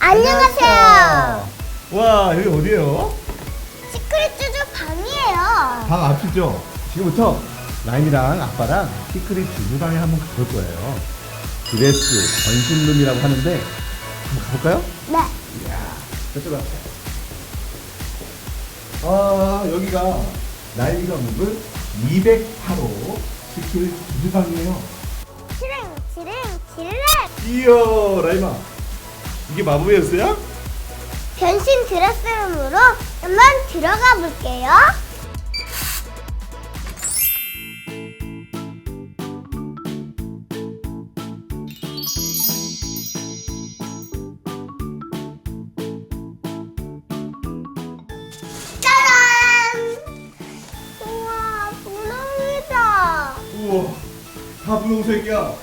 안녕하세요. 와 여기 어디예요? 시크릿 쭈쭈 방이에요. 방 앞이죠? 지금부터 라임이랑 아빠랑 시크릿 주주방에 한번 가볼 거예요 드레스 전신룸이라고 하는데 한번 가볼까요? 네. 이야 저쪽 앞에 아 여기가 라임이가 묵은 208호 시크릿 주주방이에요 치릉 치릉 치르륵. 이야 라임아 이게 마법의 열쇠야? 변신 드레스룸으로 한번 들어가 볼게요. 우와 다 분홍색이야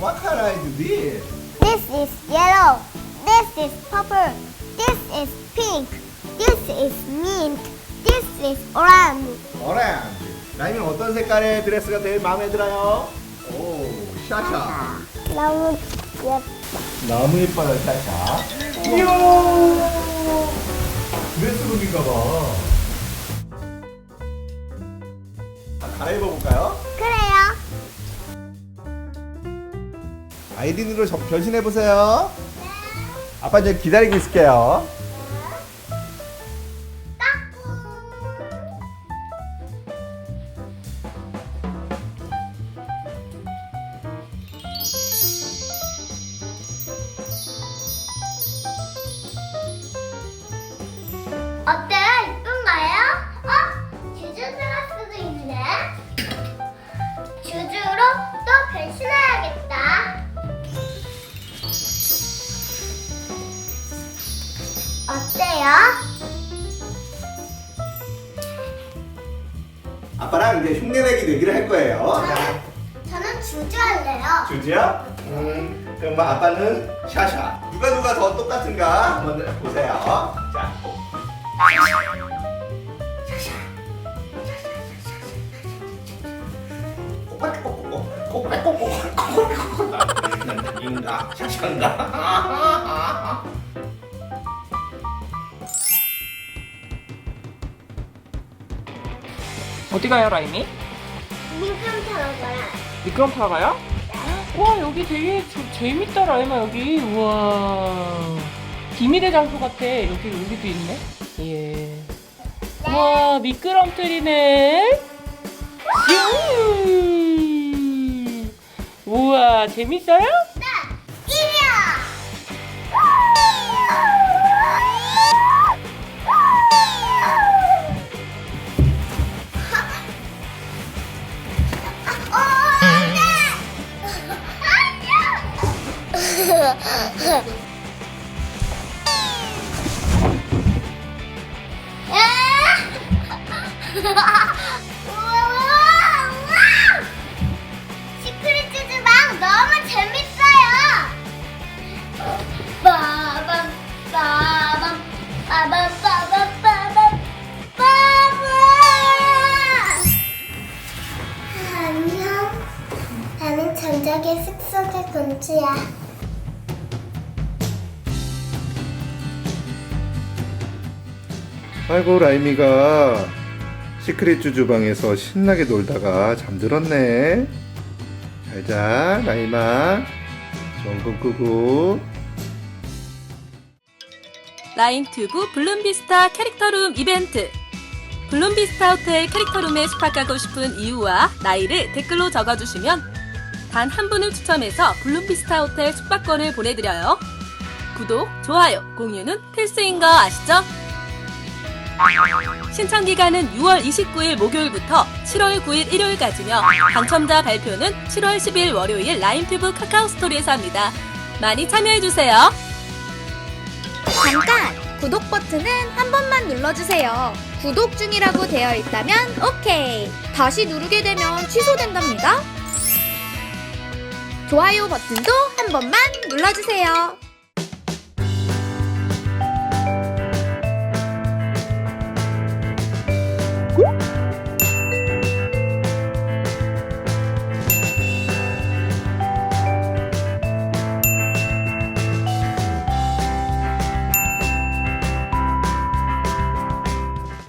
What can I do this? This is yellow. This is purple. This is pink. This is mint. This is orange. 오렌지. 라임은 어떤 색깔의 드레스가 제일 마음에 들어요? 오, 샤샤. 너무 예뻐. 너무 예뻐요, 샤샤. 이야. 드레스룸인가 봐. 갈아입어 볼까요? 그래요. 아이린으로 저- 변신해 보세요. 아빠 이제 기다리고 있을게요. 어때 또 변신해야겠다. 어때요? 아빠랑 이제 흉내내기 내기를 할 거예요. 자, 저는 주주 할래요. 주지야? 음, 그럼 뭐 아빠는 샤샤. 누가 누가 더 똑같은가 한번 보세요. 자, 인가 샤샤인가? 어디 가요, 라임이? 민감 타러 가요. 미끄럼 타러 가요? 와, 여기 되게 저- 재밌다, 라임아, 여기. 우와. 비밀의 장소 같아. 여기, 여기도 있네. 예. 와, 미끄럼틀이네. 슝! 우와, 재밌어요? 시크릿 즈즈방 너무 재밌어요. 안녕. 나는 전작의 숲속의 곤주야. 아이고 라임이가 시크릿 주주방에서 신나게 놀다가 잠들었네. 잘자 라임아. 좋은 꿈 꾸고. 라인 튜브 블룸비스타 캐릭터룸 이벤트 블룸비스타 호텔 캐릭터룸에 숙박하고 싶은 이유와 나이를 댓글로 적어주시면 단 한 분을 추첨해서 블룸비스타 호텔 숙박권을 보내드려요. 구독, 좋아요, 공유는 필수인 거 아시죠? 신청 기간은 6월 29일 목요일부터 7월 9일 일요일까지며 당첨자 발표는 7월 10일 월요일 라인튜브 카카오 스토리에서 합니다. 많이 참여해주세요. 잠깐! 구독 버튼은 한 번만 눌러주세요. 구독 중이라고 되어 있다면 오케이. 다시 누르게 되면 취소된답니다. 좋아요 버튼도 한 번만 눌러주세요.